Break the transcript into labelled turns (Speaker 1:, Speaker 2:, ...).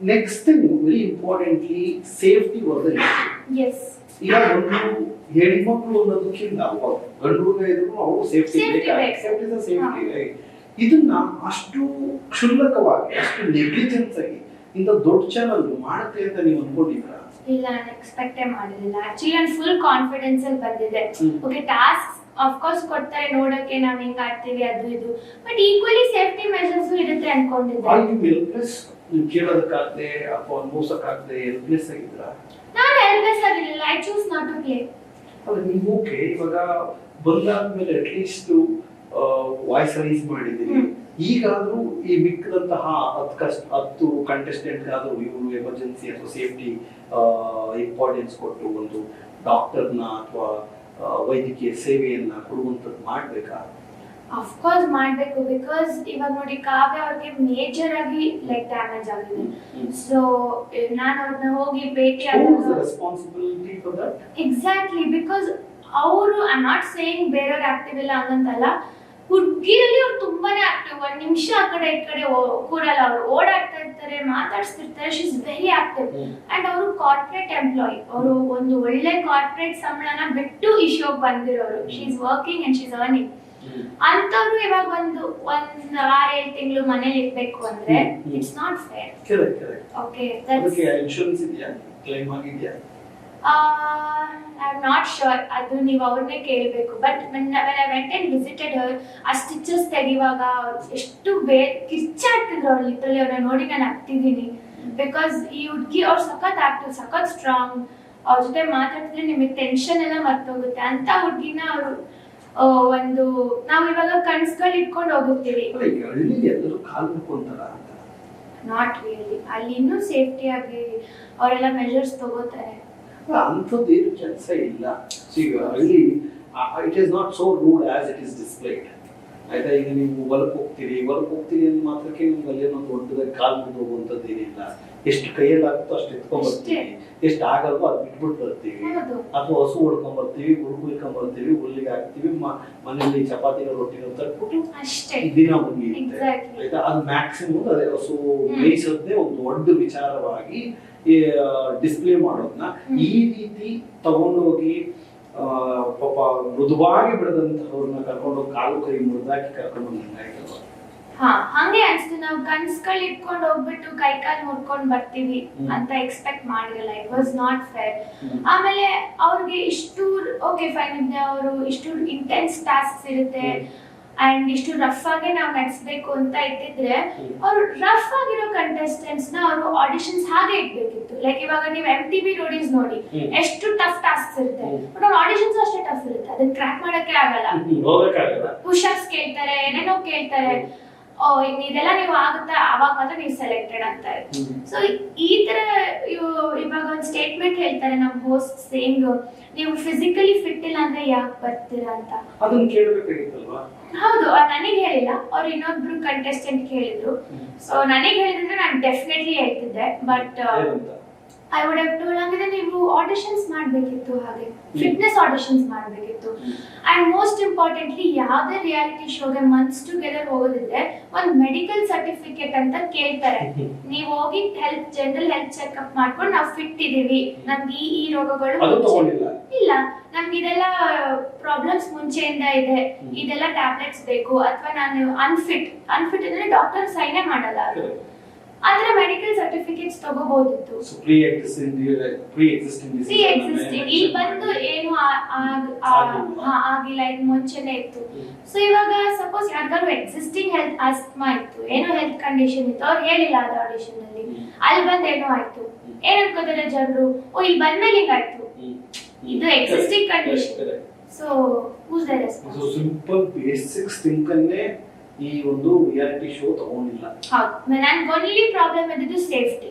Speaker 1: Next thing very importantly safety was
Speaker 2: is
Speaker 1: ಈಗ ಒಂದು ಹೆಣ್ಮಕ್ಳು ಅನ್ನೋದಕ್ಕಿಂತ ಚಿನ್ನ ಗಂಡು ಹುಡುಗ ಇದ್ರು ಅವ್ರು ಸೇಫ್ಟಿ. ಸೇಫ್ಟಿ ಸೇಫ್ಟಿ ಇದನ್ನ ಅಷ್ಟು ಕ್ಷುಲ್ಲಕವಾಗಿ ಅಷ್ಟು ನೆಗ್ಲಿಜೆನ್ಸ್ ಆಗಿ ಇಂಥ ದೊಡ್ಡ ಚಾನಲ್ ಮಾಡುತ್ತೆ ಅಂತ ನೀವು ಅನ್ಕೊಂಡಿದ್ರ
Speaker 2: ಇಲ್ಲ ನಾನು ಎಕ್ಸ್ಪೆಕ್ಟೇ ಮಾಡಿರಲಿಲ್ಲ. ಆಕ್ಚುಲಿ ನಾನು ಫುಲ್ ಕಾನ್ಫಿಡೆನ್ಸ್ ಅಲ್ಲಿ ಬಂದಿದೆ. ಓಕೆ ಟಾಸ್ಕ್ ಕೋರ್ಸ್ ಕೊಡ್ತಾರೆ ನೋಡೋಕೆ ನಾವು ಹೆಂಗ್ ಆಡ್ತೀವಿ ಅದು ಇದು. ಬಟ್ ಈಕ್ವಲಿ ಸೇಫ್ಟಿ
Speaker 1: ಹೆಲ್ಪ್ಲೆಸ್ ನೀವು ಕೇಳೋದಕ್ಕಾಗದೆ ಅಥವಾ ಅನುಭವಿಸಕ್ಕಾಗದೆ ಹೆಲ್ಪ್ಲೆಸ್ ಆಗಿದ್ರ
Speaker 2: ನಾನು ಹೆಲ್ಪ್ಲೆಸ್ ಆಗಿರಲಿಲ್ಲ. I choose not to play
Speaker 1: ಅಲ್ಲ ನೀವು ಓಕೆ ಇವಾಗ ಬಂದಾದ್ಮೇಲೆ ಅಟ್ಲೀಸ್ಟ್ ವಾಯ್ಸ್ ರೈಸ್ ಮಾಡಿದ್ದೀರಿ. ಈಗಾದ್ರೂ ಈ ಮಿಕ್ಕದಂತಹ ಹತ್ತು ಕಷ್ಟ ಹತ್ತು ಕಂಟೆಸ್ಟೆಂಟ್ ಆದ್ರೂ ಇವರು ಎಮರ್ಜೆನ್ಸಿ ಅಥವಾ ಸೇಫ್ಟಿ ಇಂಪಾರ್ಟೆನ್ಸ್ ಕೊಟ್ಟು ಒಂದು ಡಾಕ್ಟರ್ನ ಅಥವಾ ವೈದ್ಯಕೀಯ ಸೇವೆಯನ್ನ ಕೊಡುವಂಥದ್ದು ಮಾಡ್ಬೇಕಾ?
Speaker 2: ಅಫ್ಕೋರ್ಸ್ ಮಾಡ್ಬೇಕು ಬಿಕಾಸ್ ಇವಾಗ ನೋಡಿ ಕಾವ್ಯ ಅವ್ರಿಗೆ ಮೇಜರ್ ಆಗಿ ಲೈಕ್ ಡ್ಯಾಮೇಜ್ ಆಗಿದೆ. ಸೊ ನಾನು ಅವ್ರನ್ನ ಹೋಗಿ ಭೇಟಿ ಎಕ್ಸಾಕ್ಟ್ಲಿ ಬಿಕಾಸ್ ಅವರು ಐ ನಾಟ್ ಸೇಯಿಂಗ್ ಬೇರೆಯವ್ರು ಆಕ್ಟಿವ್ ಇಲ್ಲ ಹಂಗಂತಲ್ಲ ಹುಡುಗಿರಲ್ಲಿ ಅವ್ರು ತುಂಬಾನೇ ಆಕ್ಟಿವ್ ಒಂದ್ ನಿಮಿಷ ಆ ಕಡೆ ಈ ಕಡೆ ಕೂರಲ್ಲ. ಅವ್ರು ಓಡಾಡ್ತಾ ಇರ್ತಾರೆ ಮಾತಾಡ್ಸ್ತಿರ್ತಾರೆ. She is very active and ಅವರು ಕಾರ್ಪೊರೇಟ್ ಎಂಪ್ಲಾಯಿ ಅವರು ಒಂದು ಒಳ್ಳೆ ಕಾರ್ಪೊರೇಟ್ ಸಂಬಳನ ಬಿಟ್ಟು ಈ ಶೋಗ್ ಬಂದಿರೋರು. She is working and she is earning ಅಂತವ್ರು ಇವಾಗ ಒಂದು ಒಂದ್ ಆರ್ ಏಳು ತಿಂಗಳು ಮನೇಲಿ ಇರ್ಬೇಕು ಅಂದ್ರೆ. It's not fair
Speaker 1: correct correct
Speaker 2: okay
Speaker 1: ಅದಕ್ಕೆ ಇನ್ಶೂರೆನ್ಸ್ ಇದೆಯಾ? ಕ್ಲೈಮ್ ಆಗಿದೆಯಾ?
Speaker 2: ಐ ಆಮ್ ನಾಟ್ ಶೋರ್ ಅದು ನೀವು ಅವ್ರನ್ನೇ ಕೇಳಬೇಕು. But I went and visited ಆ ಸ್ಟಿಚಸ್ ತೆಗಿವಾಗ ಎಷ್ಟು ಬೇ ಕಿರ್ಚಾಡ್ತಿದ್ರು ಅವ್ರು ಲಿಟ್ರಲಿ ಅವ್ರನ್ನ ನೋಡಿ ನಾನು ಆಗ್ತಿದ್ದೀನಿ ಬಿಕಾಸ್ ಈ ಹುಡುಗಿ ಅವ್ರು ಸಖತ್ ಆಕ್ಟಿವ್ ಸಖತ್ ಸ್ಟ್ರಾಂಗ್ ಅವ್ರ ಜೊತೆ ಮಾತಾಡ್ತಿದ್ರೆ ನಿಮಗೆ ಟೆನ್ಷನ್ ಎಲ್ಲ ಮರ್ತೋಗುತ್ತೆ. ಅಂತ ಹುಡುಗಿನ ಅವರು ಒಂದು ನಾವು ಇವಾಗ ಕನ್ಸ್ಗಳು ಇಟ್ಕೊಂಡು ಹೋಗುತ್ತೀವಿ ನಾಟ್ ರಿಯಲಿ ಅಲ್ಲಿ ಇನ್ನೂ ಸೇಫ್ಟಿ ಆಗಿ ಅವರೆಲ್ಲ ಮೆಜರ್ಸ್ ತಗೋತಾರೆ.
Speaker 1: ಅಂತೂ ಅಂಥದ್ದು ಏನು ಕೆಲಸ ಇಲ್ಲ. ಈಗ it is not so rude as it is displayed ಆಯ್ತಾ ಈಗ ನೀವು ಹೊಲಕ್ಕೆ ಹೋಗ್ತೀರಿ ಹೊಲಕ್ಕೆ ಹೋಗ್ತೀರಿ ಅಂದ ಮಾತ್ರಕ್ಕೆ ನಿಮ್ಗೆ ಅಲ್ಲೇನೋ ದೊಡ್ಡದಾಗಿ ಕಾಲು ಮುರಿದು ಹೋಗುವಂಥದ್ದು ಏನಿಲ್ಲ. ಎಷ್ಟು ಕೈಯಲ್ಲಿ ಆಗುತ್ತೋ ಅಷ್ಟು ಎತ್ಕೊಂಡ್ ಬರ್ತೀವಿ ಎಷ್ಟು ಆಗಲ್ವೋ ಅದು ಬಿಟ್ಬಿಟ್ಟು ಬರ್ತೀವಿ ಅಥವಾ ಹಸು ಹೊಡ್ಕೊಂಡ್ ಬರ್ತೀವಿ ಹುಡುಗ ಬರ್ತೀವಿ ಹುಲ್ಲಿಗೆ ಹಾಕ್ತೀವಿ ಮನೆಯಲ್ಲಿ ಚಪಾತಿಗಳು ರೊಟ್ಟಿ ತಟ್ಬಿಟ್ಟು ದಿನ ಮುಗಿಯುತ್ತೆ. ಆಯ್ತಾ ಅದು ಮ್ಯಾಕ್ಸಿಮಮ್ ಅದೇ ಹಸು ಮೇಯಿಸೋದೇ ಒಂದು ದೊಡ್ಡ ವಿಚಾರವಾಗಿ ಡಿಸ್ಪ್ಲೇ ಮಾಡೋದನ್ನ ಈ ರೀತಿ ತಗೊಂಡೋಗಿ ಪಾಪ ಮೃದುವಾಗಿ ಬೆಳೆದಂತಹವ್ರನ್ನ ಕರ್ಕೊಂಡು ಕಾಲು ಕೈ ಮುರಿದಾಕಿ ಕರ್ಕೊಂಡು ಬಂದಾಯ್ತು
Speaker 2: ಹಾ ಹಂಗೆ ಅನ್ಸ್ತು. ನಾವು ಕನ್ಸ್ಗಳು ಇಟ್ಕೊಂಡು ಹೋಗ್ಬಿಟ್ಟು ಕೈ ಕಾಲು ಮುರ್ಕೊಂಡು ಬರ್ತೀವಿ ಅಂತ ಎಕ್ಸ್ಪೆಕ್ಟ್ ಮಾಡಿರಲ್ಲ. ಇಟ್ ವಾಸ್ ನಾಟ್ ಫೇರ್ ಆಮೇಲೆ ಅವ್ರಿಗೆ ಇಷ್ಟು ಓಕೆ ಫೈನ್ ಇದೆ ಅವರು ಇಷ್ಟು ಇಂಟೆನ್ಸ್ ಟಾಸ್ಕ್ ಇರುತ್ತೆ ಅಂಡ್ ಇಷ್ಟು ರಫ್ ಆಗಿ ನಾವು ನಡೆಸ್ಬೇಕು ಅಂತ
Speaker 1: ಇದ್ದಿದ್ರೆ.
Speaker 2: ಅವ್ರು ರಫ್ ಆಗಿರೋ ಕಂಟೆಸ್ಟೆಂಟ್ಸ್ನ ಅವರು ಆಡಿಷನ್ಸ್ ಹಾಗೆ ಇಟ್ಬೇಕಿತ್ತು ಲೈಕ್ ಇವಾಗ ನೀವು ಎಂ ಟಿ ಬಿ ರೋಡೀಸ್ ನೋಡಿ ಎಷ್ಟು ಟಫ್ ಟಾಸ್ಕ್ ಇರುತ್ತೆ. ಬಟ್ ಅವ್ರ ಆಡಿಷನ್ಸ್ ಅಷ್ಟೇ ಟಫ್ ಇರುತ್ತೆ. ಅದನ್ನ ಟ್ರ್ಯಾಕ್ ಮಾಡಕ್ಕೆ ಆಗಲ್ಲ. ಪುಷಪ್ಸ್ ಕೇಳ್ತಾರೆ ಏನೇನೋ ಕೇಳ್ತಾರೆ. ಓ ಇದೆಲ್ಲ ನೀವು ಆಗುತ್ತಾ? ಅವಾಗ ಮಾತ್ರ ನೀವು ಸೆಲೆಕ್ಟೆಡ್ ಅಂತಾರೆ ಸೊ ಈ ತರ ಇವು- ಇವಾಗ ಒಂದು ಸ್ಟೇಟ್ಮೆಂಟ್ ಹೇಳ್ತಾರೆ ನಮ್ಮ ಹೋಸ್ಟ್ ಸೇಂಗ್ ನೀವು ಫಿಸಿಕಲಿ ಫಿಟ್ ಇಲ್ಲ ಅಂದ್ರೆ ಯಾಕೆ ಬರ್ತೀರಾ ಅಂತ?
Speaker 1: ಅದನ್ನ ಕೇಳಬೇಕಾಗಿತ್ತಲ್ವಾ?
Speaker 2: ಹೌದು ನನಗೆ ಹೇಳಿಲ್ಲ ಅವ್ರು ಇನ್ನೊಬ್ರು ಕಂಟೆಸ್ಟೆಂಟ್ ಹೇಳಿದ್ರು ಸೊ ನನಗೆ ಹೇಳಿದ್ರೆ ನಾನು ಡೆಫಿನೆಟ್ಲಿ ಹೇಳ್ತಿದ್ದೆ but I would have told ಹಂಗಿದ್ರೆ ನೀವು ಆಡಿಷನ್ಸ್ ಮಾಡಬೇಕಿತ್ತು ಹಾಗೆ ಫಿಟ್ನೆಸ್ ಆಡಿಷನ್ಸ್ ಮಾಡಬೇಕಿತ್ತು. ಅಂಡ್ ಮೋಸ್ಟ್ ಇಂಪಾರ್ಟೆಂಟ್ಲಿ ಯಾವುದೇ ರಿಯಾಲಿಟಿ ಶೋಗೆ ಮಂತ್ಸ್ ಟುಗೆದರ್ ಹೋಗೋದಿದ್ರೆ ಒಂದು ಮೆಡಿಕಲ್ ಸರ್ಟಿಫಿಕೇಟ್ ಅಂತ ಕೇಳ್ತಾರೆ. ನೀವು ಹೋಗಿ ಹೆಲ್ತ್ ಜನರಲ್ ಹೆಲ್ತ್ ಚೆಕ್ಅಪ್ ಮಾಡ್ಕೊಂಡು ನಾವು ಫಿಟ್ ಇದೀವಿ ನಮ್ಗೆ ಈ ಈ ರೋಗಗಳು ಇಲ್ಲ. ನಮ್ಗೆ ಇದೆಲ್ಲ ಪ್ರಾಬ್ಲಮ್ಸ್ ಮುಂಚೆಯಿಂದ ಇದೆ. ಇದೆಲ್ಲ ಟ್ಯಾಬ್ಲೆಟ್ಸ್ ಬೇಕು. ಅಥವಾ ನಾನು ಅನ್ಫಿಟ್ ಅನ್ಫಿಟ್ ಅಂದ್ರೆ ಡಾಕ್ಟರ್ ಸೈನೇ ಮಾಡಲ್ಲ ಅವರು ಆದ್ರೆ ಮೆಡಿಕಲ್ ಸರ್ಟಿಫಿಕೇಟ್ಸ್ ತಗೋಬಹುದಿತ್ತು
Speaker 1: ಪ್ರೀ ಎಕ್ಸಿಸ್ಟಿಂಗ್
Speaker 2: ಇಲ್ಲಿ ಬಂದು ಏನು ಆಗಿಲ್ಲ. ಇದು ಮುಂಚೆನೆ ಇತ್ತು. ಸೊ ಇವಾಗ ಸಪೋಸ್ ಯಾರಿಗಾದ್ರು ಎಕ್ಸಿಸ್ಟಿಂಗ್ ಹೆಲ್ತ್ ಆಸ್ಮಾ ಇತ್ತು ಏನೋ ಹೆಲ್ತ್ ಕಂಡೀಷನ್ ಇತ್ತು ಅವ್ರು ಹೇಳಿಲ್ಲ ಅದು ಆಡಿಷನ್ ಅಲ್ಲಿ. ಅಲ್ಲಿ ಬಂದ್ ಏನೋ ಆಯ್ತು. ಏನ್ ಅನ್ಕೋತಾರೆ ಜನರು? ಓ ಇಲ್ಲಿ ಬಂದ್ಮೇಲೆ ಹಿಂಗಾಯ್ತು ಇದು existing condition so who's the response
Speaker 1: simple basics think ಅನ್ನೇ ಈ ಒಂದು ರಿಯಾಲಿಟಿ ಶೋ ತಗೊಂಡಿಲ್ಲ.
Speaker 2: ಹೌದು. ನನ್ಗೆ ಓನ್ಲಿ ಪ್ರಾಬ್ಲಮ್ ಇದ್ದಿದ್ದು ಸೇಫ್ಟಿ